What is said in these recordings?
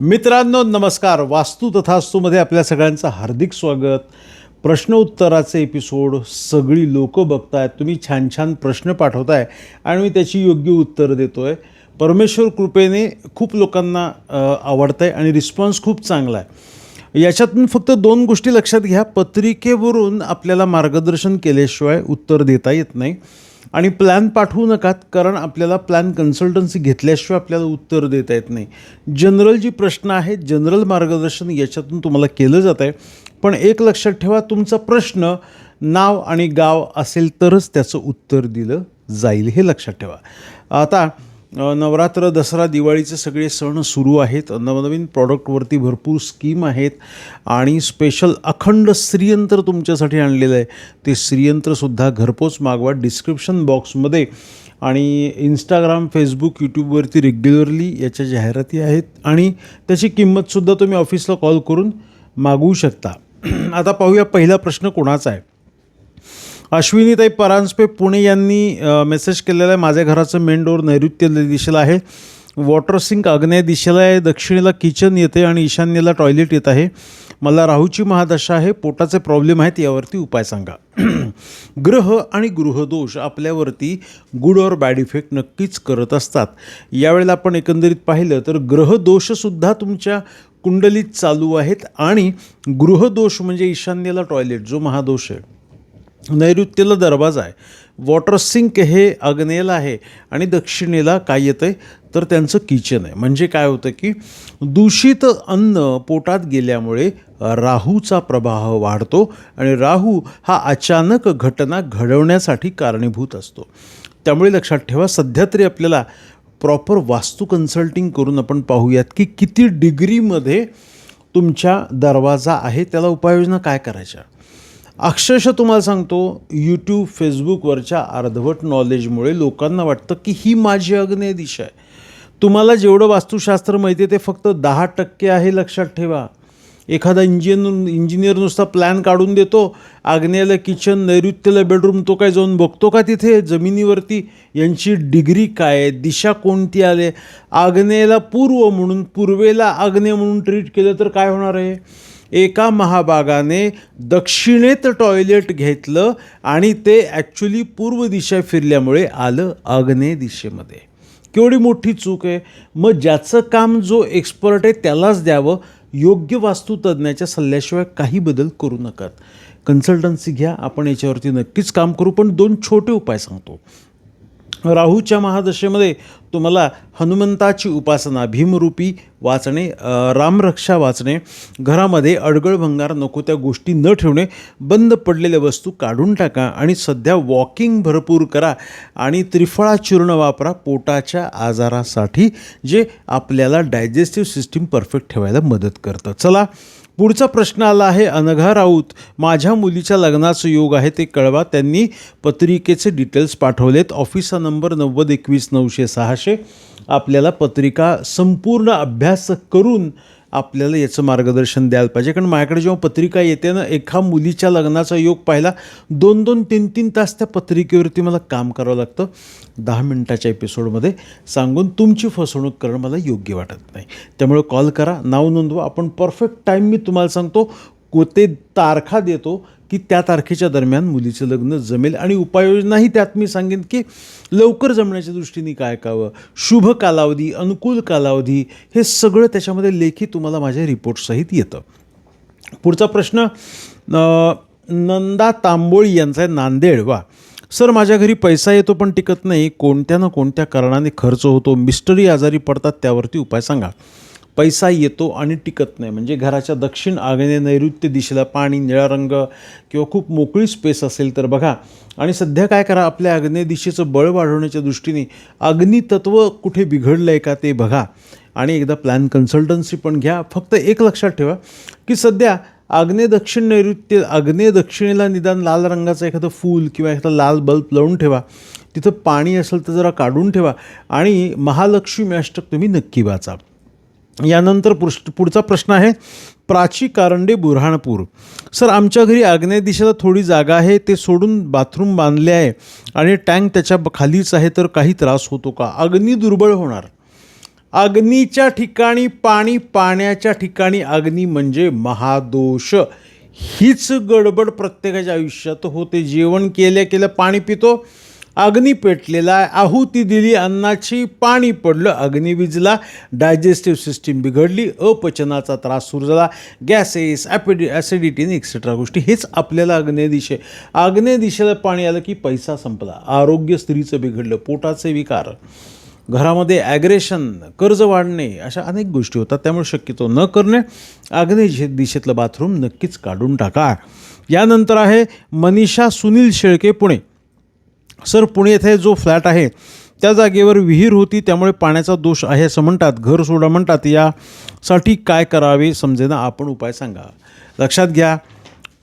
मित्रांनो नमस्कार. वास्तू तथास्तूमध्ये आपल्या सगळ्यांचं हार्दिक स्वागत. प्रश्न उत्तराचे एपिसोड सगळी लोकं बघतायत. तुम्ही छान छान प्रश्न पाठवताय आणि मी त्याची योग्य उत्तरं देतो आहे परमेश्वर कृपेने खूप लोकांना आवडतं आहे आणि रिस्पॉन्स खूप चांगला आहे. याच्यातून फक्त दोन गोष्टी लक्षात घ्या. पत्रिकेवरून आपल्याला मार्गदर्शन केल्याशिवाय उत्तर देता येत नाही. आणि प्लॅन पाठवू नकात कारण आपल्याला प्लॅन कन्सल्टन्सी घेतल्याशिवाय आपल्याला उत्तर देता येत नाही. जनरल जी प्रश्न आहेत जनरल मार्गदर्शन याच्यातून तुम्हाला केलं जात आहे पण एक लक्षात ठेवा तुमचा प्रश्न नाव आणि गाव असेल तरच त्याचं उत्तर दिलं जाईल हे लक्षात ठेवा. आता नवरात्र दसरा दिवाळीचे सगळे सण सुरू आहेत. नवनवीन प्रॉडक्टवरती भरपूर स्कीम आहेत. आणि स्पेशल अखंड श्रीयंत्र तुमच्यासाठी आणलेलं आहे. ते श्रीयंत्रसुद्धा घरपोच मागवा डिस्क्रिप्शन बॉक्समध्ये आणि इंस्टाग्राम फेसबुक यूट्यूबवरती रेग्युलरली याच्या जाहिराती आहेत. आणि त्याची किंमतसुद्धा तुम्ही ऑफिसला कॉल करून मागवू शकता. आता पाहूया पहिला प्रश्न कोणाचा आहे? अश्विनीताई परांजपे पुणे यांनी मेसेज केलेला आहे. माझ्या घराचं मेन डोअर नैऋत्य दिशेला आहे. वॉटर सिंक आग्नेय दिशेला आहे. दक्षिणेला किचन येते आणि ईशान्येला टॉयलेट येत आहे. मला राहूची महादशा आहे. पोटाचे प्रॉब्लेम आहेत. यावरती उपाय सांगा. ग्रह आणि गृहदोष आपल्यावरती गुड और बॅड इफेक्ट नक्कीच करत असतात. यावेळेला आपण एकंदरीत पाहिलं तर ग्रहदोषसुद्धा तुमच्या कुंडलीत चालू आहेत आणि गृहदोष म्हणजे ईशान्येला टॉयलेट जो महादोष आहे. नैऋत्येला दरवाजा आहे. वॉटर सिंक हे आग्नेयला आहे आणि दक्षिणेला काय येतं आहे तर त्यांचं किचन आहे. म्हणजे काय होतं की दूषित अन्न पोटात गेल्यामुळे राहूचा प्रभाव वाढतो आणि राहू हा अचानक घटना घडवण्यासाठी कारणीभूत असतो. त्यामुळे लक्षात ठेवा सध्या तरी आपल्याला प्रॉपर वास्तू कन्सल्टिंग करून आपण पाहूयात की किती डिग्रीमध्ये तुमच्या दरवाजा आहे त्याला उपाययोजना काय करायच्या? अक्षरशः तुम्हाला सांगतो यूट्यूब फेसबुकवरच्या अर्धवट नॉलेजमुळे लोकांना वाटतं की ही माझी अग्नेय दिशा आहे. तुम्हाला जेवढं वास्तुशास्त्र माहिती आहे ते फक्त दहा टक्के आहे लक्षात ठेवा. एखादा इंजिन इंजिनियर नुसता प्लॅन काढून देतो आग्नेयाला किचन नैऋत्यला बेडरूम तो काय जाऊन बघतो का तिथे? जमिनीवरती यांची डिग्री काय आहे? दिशा कोणती आले आग्नेयाला पूर्व म्हणून पूर्वेला आग्नेय म्हणून ट्रीट केलं तर काय होणार आहे? एका महाभागाने दक्षिणेत टॉयलेट घेतलं आणि ते ॲक्च्युली पूर्व दिशा फिरल्यामुळे आलं आग्नेय दिशेमध्ये. केवढी मोठी चूक आहे. मग ज्याचं काम जो एक्सपर्ट आहे त्यालाच द्यावं. योग्य वास्तुतज्ञाच्या सल्ल्याशिवाय काही बदल करू नकात कन्सल्टन्सी घ्या. आपण याच्यावरती नक्कीच काम करू. पण दोन छोटे उपाय सांगतो. राहूच्या महादशेमध्ये तुम्हाला हनुमंताची उपासना भीमरूपी वाचणे रामरक्षा वाचणे घरामध्ये अडगळ भंगार नको त्या गोष्टी न ठेवणे बंद पडलेल्या वस्तू काढून टाका आणि सध्या वॉकिंग भरपूर करा आणि त्रिफळा चूर्ण वापरा पोटाच्या आजारासाठी जे आपल्याला डायजेस्टिव्ह सिस्टीम परफेक्ट ठेवायला मदत करतं. चला पुढचा प्रश्न आला आहे अनघा राऊत माझ्या मुलीच्या लग्नाचं योग आहे ते कळवा. त्यांनी पत्रिकेचे डिटेल्स पाठवलेत. ऑफिसचा नंबर नव्वद एकवीस नऊशे सहा असे आपल्याला पत्रिका संपूर्ण अभ्यास करून आपल्याला याचं मार्गदर्शन द्यायला पाहिजे. कारण माझ्याकडे जेव्हा पत्रिका येते ना एका मुलीच्या लग्नाचा योग पाहिला दोन दोन तीन तीन तास त्या पत्रिकेवरती मला काम करावं लागतं. दहा मिनटाच्या एपिसोडमध्ये सांगून तुमची फसवणूक करणं मला योग्य वाटत नाही. त्यामुळे कॉल करा नाव नोंदवा. आपण परफेक्ट टाईम मी तुम्हाला सांगतो कोणते तारखा देतो की त्या तारखेच्या दरम्यान मुलीचं लग्न जमेल आणि उपाययोजनाही त्यात मी सांगेन की लवकर जमण्याच्या दृष्टीने काय कावं शुभ कालावधी अनुकूल कालावधी हे सगळं त्याच्यामध्ये लेखी तुम्हाला माझ्या रिपोर्टसहित येतं. पुढचा प्रश्न नंदा तांबोळी यांचा आहे नांदेड वा सर माझ्या घरी पैसा येतो पण टिकत नाही. कोणत्या ना कोणत्या कारणाने खर्च होतो? मिस्टरी आजारी पडतात त्यावरती उपाय सांगा. पैसा येतो आणि टिकत नाही. म्हणजे घराच्या दक्षिण आग्नेय नैऋत्य दिशेला पाणी निळा रंग किंवा खूप मोकळी स्पेस असेल तर बघा. आणि सध्या काय करा आपल्या आग्नेय दिशेचं बळ वाढवण्याच्या दृष्टीने अग्नितत्व कुठे बिघडलं आहे का ते बघा. आणि एकदा प्लॅन कन्सल्टन्सी पण घ्या. फक्त एक लक्षात ठेवा की सध्या आग्नेय दक्षिण नैऋत्य आग्नेय दक्षिणेला निदान लाल रंगाचं एखादं फूल किंवा एखादा लाल बल्ब लावून ठेवा. तिथं पाणी असेल तर जरा काढून ठेवा. आणि महालक्ष्मी अष्टक तुम्ही नक्की वाचा. यानंतर पृष्ठ पुढचा प्रश्न आहे प्राची कारंडे बुऱ्हाणपूर सर आमच्या घरी आग्नेय दिशेला थोडी जागा आहे ते सोडून बाथरूम बांधले आहे आणि टँक त्याच्या खालीच आहे तर काही त्रास होतो का? अग्नी दुर्बळ होणार. अग्नीच्या ठिकाणी पाणी पाण्याच्या ठिकाणी अग्नी म्हणजे महादोष. हीच गडबड प्रत्येकाच्या आयुष्यात होते. जेवण केल्या केल्या पाणी पितो अग्नी पेटलेला आहे. आहुती दिली अन्नाची पाणी पडलं अग्नी विजला डायजेस्टिव्ह सिस्टीम बिघडली अपचनाचा त्रास सुरू झाला. गॅसेस ॲपिडि ॲसिडिटीन एक्सेट्रा गोष्टी हेच आपल्याला आग्नेय दिशे. आग्नेय दिशेला पाणी आलं की पैसा संपला. आरोग्य स्त्रीचं बिघडलं पोटाचे विकार. घरामध्ये ॲग्रेशन कर्ज वाढणे अशा अनेक गोष्टी होतात. त्यामुळे शक्यतो न करणे आग्नेय दिशेतलं बाथरूम नक्कीच काढून टाका. यानंतर आहे मनीषा सुनील शेळके पुणे. सर पुणे येथे जो फ्लॅट आहे त्या जागेवर विहीर होती त्यामुळे पाण्याचा दोष आहे असं म्हणतात. घर सोडा म्हणतात. यासाठी काय करावे समजेना आपण उपाय सांगा. लक्षात घ्या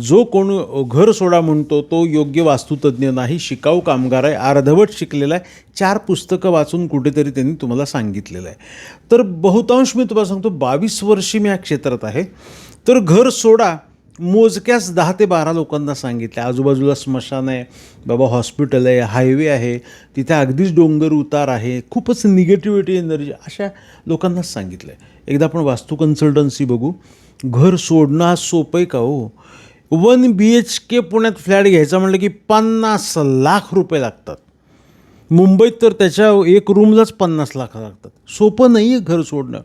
जो कोण घर सोडा म्हणतो तो योग्य वास्तुतज्ञ नाही शिकाऊ कामगार आहे अर्धवट शिकलेला आहे. चार पुस्तकं वाचून कुठेतरी त्यांनी तुम्हाला सांगितलेलं आहे. तर बहुतांश मी तुम्हाला सांगतो बावीस वर्षी मी या क्षेत्रात आहे. तर घर सोडा मोजक्याच दहा ते बारा लोकांना सांगितलं आजूबाजूला स्मशान आहे बाबा हॉस्पिटल आहे हायवे आहे तिथे अगदीच डोंगर उतार आहे खूपच निगेटिव्हिटी एनर्जी अशा लोकांनाच सांगितलं आहे एकदा आपण वास्तू कन्सल्टन्सी बघू. घर सोडणं हा सोपं आहे का हो? वन बी एच के पुण्यात फ्लॅट घ्यायचा म्हटलं की पन्नास लाख रुपये लागतात. मुंबईत तर त्याच्या एक रूमलाच पन्नास लाख लागतात. सोपं नाही आहे घर सोडणं.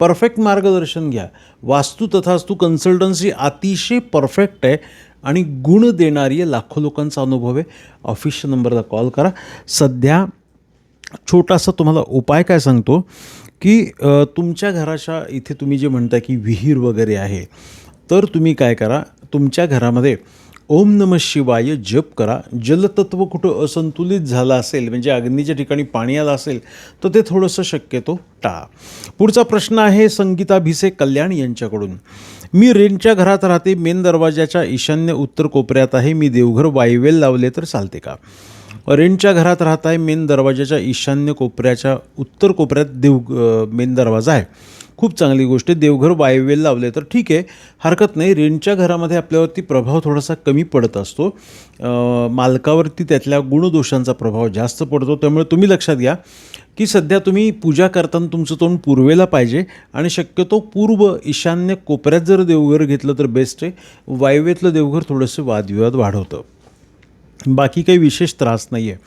परफेक्ट मार्गदर्शन घ्या. वास्तू तथास्तू कन्सल्टन्सी अतिशय परफेक्ट आहे आणि गुण देणारी आहे लाखो लोकांचा अनुभव आहे. ऑफिसच्या नंबरला कॉल करा. सध्या छोटासा तुम्हाला उपाय काय सांगतो की तुमच्या घराच्या इथे तुम्ही जे म्हणता की विहीर वगैरे आहे तर तुम्ही काय करा तुमच्या घरामध्ये ओम नम शिवाय जप करा. जलतत्व कुठं असंतुलित झालं असेल म्हणजे अग्नीच्या ठिकाणी पाणी आलं असेल तर ते थोडंसं शक्यतो टाळा. पुढचा प्रश्न आहे संगीताभिषेक कल्याण यांच्याकडून. मी रेंटच्या घरात राहते मेन दरवाजाच्या ईशान्य उत्तर कोपऱ्यात आहे मी देवघर वायवेल लावले तर चालते का? रेंटच्या घरात राहत आहे मेन दरवाजाच्या ईशान्य कोपऱ्याच्या उत्तर कोपऱ्यात देव मेन दरवाजा आहे. खूप चांगली गोष्ट आहे. देवघर वायवेल लावले तर ठीक आहे. हरकत नाही. रेंटच्या घरामध्ये आपल्यावरती प्रभाव थोडासा कमी पडत असतो. मालकावरती त्यातल्या गुणदोषांचा प्रभाव जास्त पडतो. त्यामुळे तुम्ही लक्षात घ्या की सध्या तुम्ही पूजा करताना तुमचं तोंड पूर्वेला पाहिजे आणि शक्यतो पूर्व ईशान्य कोपऱ्यात जर देवघर घेतलं तर बेस्ट आहे. वायव्येतलं देवघर थोडंसं वादविवाद वाढवतं. बाकी काही विशेष त्रास नाही आहे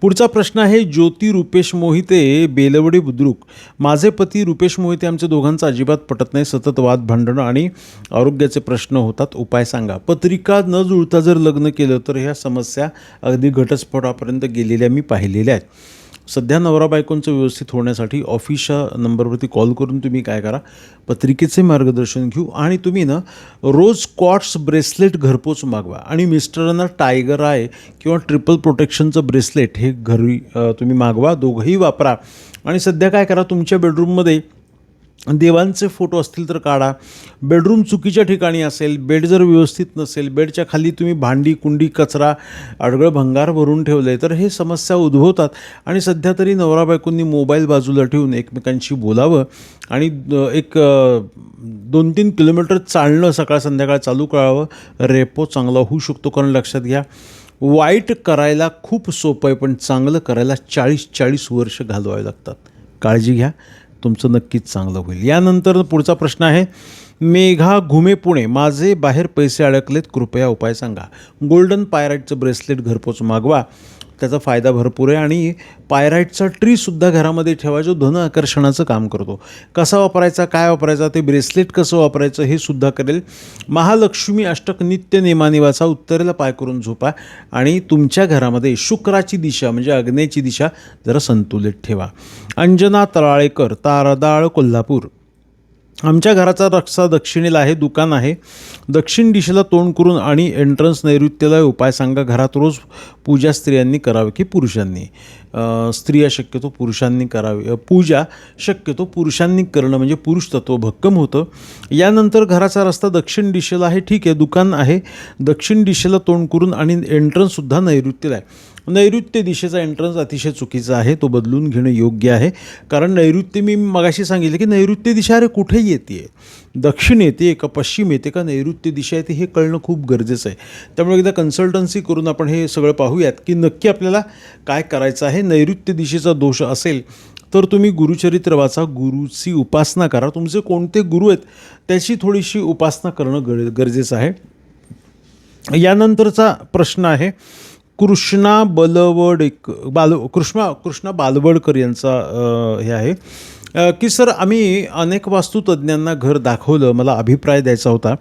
पुढचा प्रश्न आहे ज्योती रुपेश मोहिते बेलवडे बुद्रुक. माझे पती रुपेश मोहिते आमच्या दोघांचा अजिबात पटत नाही सतत वाद भांडणं आणि आरोग्याचे प्रश्न होतात. उपाय सांगा. पत्रिका न जुळता जर लग्न केलं तर ह्या समस्या अगदी घटस्फोटापर्यंत गेलेल्या मी पाहिलेल्या आहेत. सध्या नवरा बायकोंचं व्यवस्थित होण्यासाठी ऑफिसच्या नंबरवरती कॉल करून तुम्ही काय करा? पत्रिकेचे मार्गदर्शन घेऊ आणि तुम्ही ना रोज कॉट्स ब्रेसलेट घरपोच मागवा. आणि मिस्टरांना टायगर आहे किंवा ट्रिपल प्रोटेक्शनचं ब्रेसलेट हे घरी तुम्ही मागवा दोघंही वापरा. आणि सध्या काय करा तुमच्या बेडरूममध्ये देवांचे फोटो असतील तर काढा. बेडरूम चुकीच्या ठिकाणी असेल बेड जर व्यवस्थित नसेल बेडच्या खाली तुम्ही भांडी कुंडी कचरा अडगळ भंगार भरून ठेवलं आहे तर हे समस्या उद्भवतात. आणि सध्या तरी नवरा बायकोंनी मोबाईल बाजूला ठेवून एकमेकांशी बोलावं आणि एक दोन तीन किलोमीटर चालणं सकाळ संध्याकाळ चालू करावं. रेपो चांगला होऊ शकतो कारण लक्षात घ्या वाईट करायला खूप सोपं आहे पण चांगलं करायला चाळीस चाळीस वर्ष घालवावे लागतात. काळजी घ्या. तुमचं नक्कीच चांगलं होईल. यानंतर पुढचा प्रश्न आहे मेघा घुमे पुणे माझे बाहेर पैसे अडकलेत कृपया उपाय सांगा. गोल्डन पायराईटचं ब्रेसलेट घरपोच मागवा. त्याचा फायदा भरपूर आहे आणि पायराईटचा ट्रीसुद्धा घरामध्ये ठेवा जो धन आकर्षणाचं काम करतो. कसा वापरायचा काय वापरायचा ते ब्रेसलेट कसं वापरायचं हे सुद्धा करेल. महालक्ष्मी अष्टक नित्य नेमाने वाचा उत्तरेला पाय करून झोपा आणि तुमच्या घरामध्ये शुक्राची दिशा म्हणजे अग्नेची दिशा जरा संतुलित ठेवा. अंजना तळाळेकर तारदाळ कोल्हापूर. आमच्या घराचा रस्ता दक्षिणेला आहे दुकान आहे. दक्षिण दिशेला तोंड करून आणि एंट्रन्स नैऋत्यला उपाय सांगा. घरात रोज पूजा स्त्रियांनी करावी की पुरुषांनी? स्त्रिया शक्यतो पुरुषांनी करावी. पूजा शक्यतो पुरुषांनी करणं म्हणजे पुरुष तत्व भक्कम होतं. यानंतर घराचा रस्ता दक्षिण दिशेला आहे ठीक आहे दुकान आहे. दक्षिण दिशेला तोंड करून आणि एंट्रन्ससुद्धा नैऋत्यला आहे. नैऋत्य दिशेचा एंट्रन्स अतिशय चुकीचा आहे. तो बदलून घेणं योग्य आहे. कारण नैऋत्य मी मगाशी सांगितलं की नैऋत्य दिशा अरे कुठे येते? दक्षिण येते का पश्चिम येते का नैऋत्य दिशा येते हे कळणं खूप गरजेचं आहे. त्यामुळे एकदा कन्सल्टन्सी करून आपण हे सगळं पाहूयात की नक्की आपल्याला काय करायचं आहे. नैऋत्य दिशेचा दोष असेल तर तुम्ही गुरुचरित्र वाचा गुरुची उपासना करा. तुमचे कोणते गुरु आहेत त्याची थोडीशी उपासना करणं गर गरजेचं आहे. यानंतरचा प्रश्न आहे कृष्णा बलवड बाल कृष्णा कृष्णा बालवडकर यांचा हे आहे. की सर आम्ही अनेक वास्तुतज्ञांना घर दाखवलं मला अभिप्राय द्यायचा होता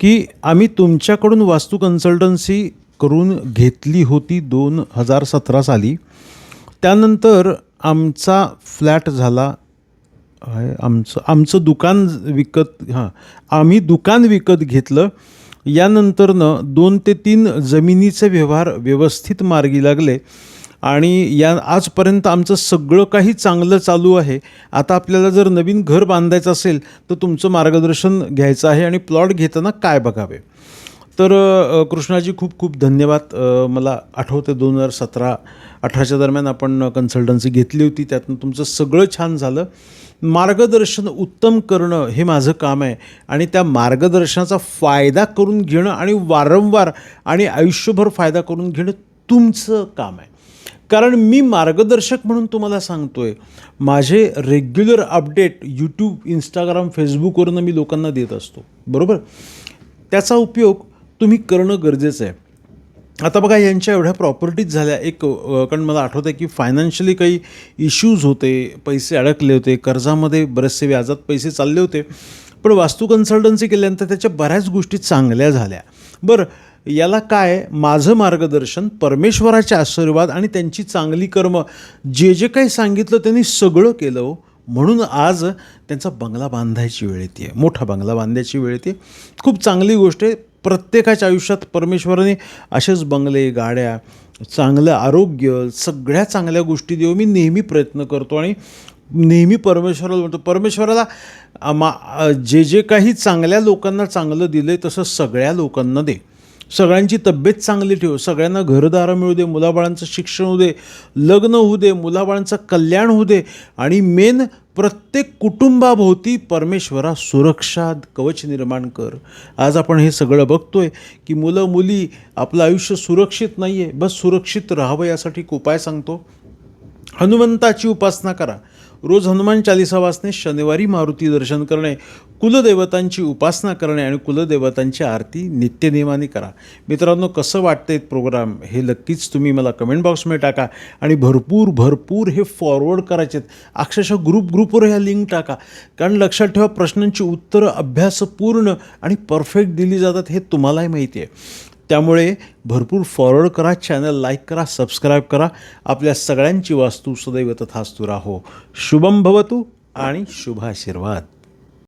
की आम्ही तुमच्याकडून वास्तू कन्सल्टन्सी करून घेतली होती दोन हजार सतरा साली. त्यानंतर आमचा फ्लॅट झाला आमचं आमचं दुकान विकत हां आम्ही दुकान विकत घेतलं. यानंतरनं दोन ते तीन जमिनीचे व्यवहार व्यवस्थित मार्गी लागले. आणि या आजपर्यंत आमचं सगळं काही चांगलं चालू आहे. आता आपल्याला जर नवीन घर बांधायचं असेल तर तुमचं मार्गदर्शन घ्यायचं आहे आणि प्लॉट घेताना काय बघावे? तर कृष्णाजी खूप खूप धन्यवाद. मला आठवते दोन हजार सतरा अठराच्या दरम्यान आपण कन्सल्टन्सी घेतली होती. त्यातून तुमचं सगळं छान झालं. मार्गदर्शन उत्तम करणं हे माझं काम आहे. आणि त्या मार्गदर्शनाचा फायदा करून घेणं आणि वारंवार आणि आयुष्यभर फायदा करून घेणं तुमचं काम आहे. कारण मी मार्गदर्शक म्हणून तुम्हाला सांगतो आहे माझे रेग्युलर अपडेट यूट्यूब इंस्टाग्राम फेसबुकवरनं मी लोकांना देत असतो. बरोबर? त्याचा उपयोग तुम्ही करणं गरजेचं आहे. आता बघा यांच्या एवढ्या प्रॉपर्टीज झाल्या. एक कारण मला आठवतं आहे की फायनान्शियली काही इश्यूज होते पैसे अडकले होते कर्जामध्ये बरेचसे व्याजात पैसे चालले होते. पण वास्तू कन्सल्टन्सी केल्यानंतर त्याच्या बऱ्याच गोष्टी चांगल्या झाल्या. बरं याला काय? माझं मार्गदर्शन परमेश्वराचे आशीर्वाद आणि त्यांची चांगली कर्म जे जे काही सांगितलं त्यांनी सगळं केलं हो. म्हणून आज त्यांचा बंगला बांधायची वेळ येते. मोठा बंगला बांधायची वेळ येते. खूप चांगली गोष्ट आहे. प्रत्येकाच्या आयुष्यात परमेश्वराने असेच बंगले गाड्या चांगलं आरोग्य सगळ्या चांगल्या गोष्टी देऊ मी नेहमी प्रयत्न करतो आणि नेहमी परमेश्वराला म्हणतो परमेश्वराला मा जे जे काही चांगल्या लोकांना चांगलं दिलं आहे तसं सगळ्या लोकांना दे. सगळ्यांची तब्येत चांगली ठेव सगळ्यांना घरदारं मिळू दे मुलाबाळांचं शिक्षण होऊ दे लग्न होऊ दे मुलाबाळांचं कल्याण होऊ दे आणि मेन प्रत्येक कुटुंबाभोवती परमेश्वरा सुरक्षा कवच निर्माण कर. आज आपण हे सगळं बघतोय की मुलं मुली आपलं आयुष्य सुरक्षित नाही आहे बस सुरक्षित राहावं यासाठी एक उपाय सांगतो. हनुमंताची उपासना करा. रोज हनुमान चालिसा वाचणे शनिवारी मारुती दर्शन करणे कुलदेवतांची उपासना करणे आणि कुलदेवतांची आरती नित्यनियमाने करा. मित्रांनो कसं वाटतंय प्रोग्राम हे नक्कीच तुम्ही मला कमेंट बॉक्समध्ये टाका आणि भरपूर भरपूर हे फॉरवर्ड करायचे आहेत. अक्षरशः ग्रुप ग्रुपवर ह्या लिंक टाका. कारण लक्षात ठेवा प्रश्नांची उत्तरं अभ्यासपूर्ण आणि परफेक्ट दिली जातात हे तुम्हालाही माहिती आहे. त्यामुळे भरपूर फॉरवर्ड करा चॅनल लाईक करा सबस्क्राईब करा. आपल्या सगळ्यांची वास्तू सदैव तथास्तू राहो. शुभम भवतु आणि शुभाशीर्वाद.